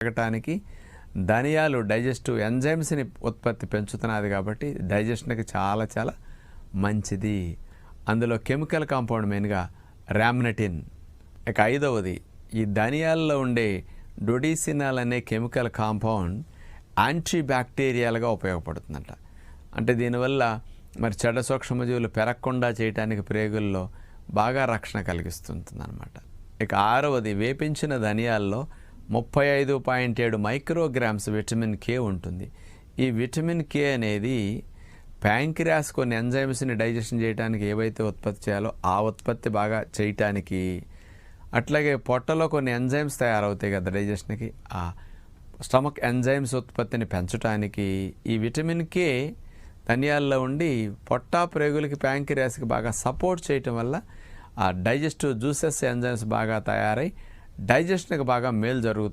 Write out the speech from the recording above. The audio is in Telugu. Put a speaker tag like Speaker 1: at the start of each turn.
Speaker 1: పెరగటానికి ధనియాలు డైజెస్టివ్ ఎంజైమ్స్ని ఉత్పత్తి పెంచుతున్నది కాబట్టి డైజెషన్కి చాలా చాలా మంచిది. అందులో కెమికల్ కాంపౌండ్ మెయిన్గా ర్యామ్నటిన్. ఇక ఐదవది ఈ ధనియాల్లో ఉండే డొడిసినాల్ అనే కెమికల్ కాంపౌండ్ యాంటీ బ్యాక్టీరియాలుగా ఉపయోగపడుతుందంట. అంటే దీనివల్ల మరి చెడ్డ సూక్ష్మజీవులు పెరగకుండా చేయటానికి ప్రేగుల్లో బాగా రక్షణ కలిగిస్తుంది అనమాట ఇక ఆరవది వేపించిన ధనియాల్లో ముప్పై ఐదు పాయింట్ ఏడు మైక్రోగ్రామ్స్ విటమిన్ కే ఉంటుంది. ఈ విటమిన్ కే అనేది ప్యాంక్రియాస్ కొన్ని ఎంజైమ్స్ని డైజెషన్ చేయడానికి ఏవైతే ఉత్పత్తి చేయాలో ఆ ఉత్పత్తి బాగా చేయటానికి అట్లాగే పొట్టలో కొన్ని ఎంజైమ్స్ తయారవుతాయి కదా డైజెషన్కి ఆ స్టమక్ ఎంజైమ్స్ ఉత్పత్తిని పెంచడానికి ఈ విటమిన్ కే ధనియాల్లో ఉండి పొట్ట ప్రేగులకి ప్యాంక్రియాస్కి బాగా సపోర్ట్ చేయటం వల్ల ఆ డైజెస్టివ్ జ్యూసెస్ ఎంజైమ్స్ బాగా తయారై డైజెషన్కి బాగా మేలు జరుగుతుంది.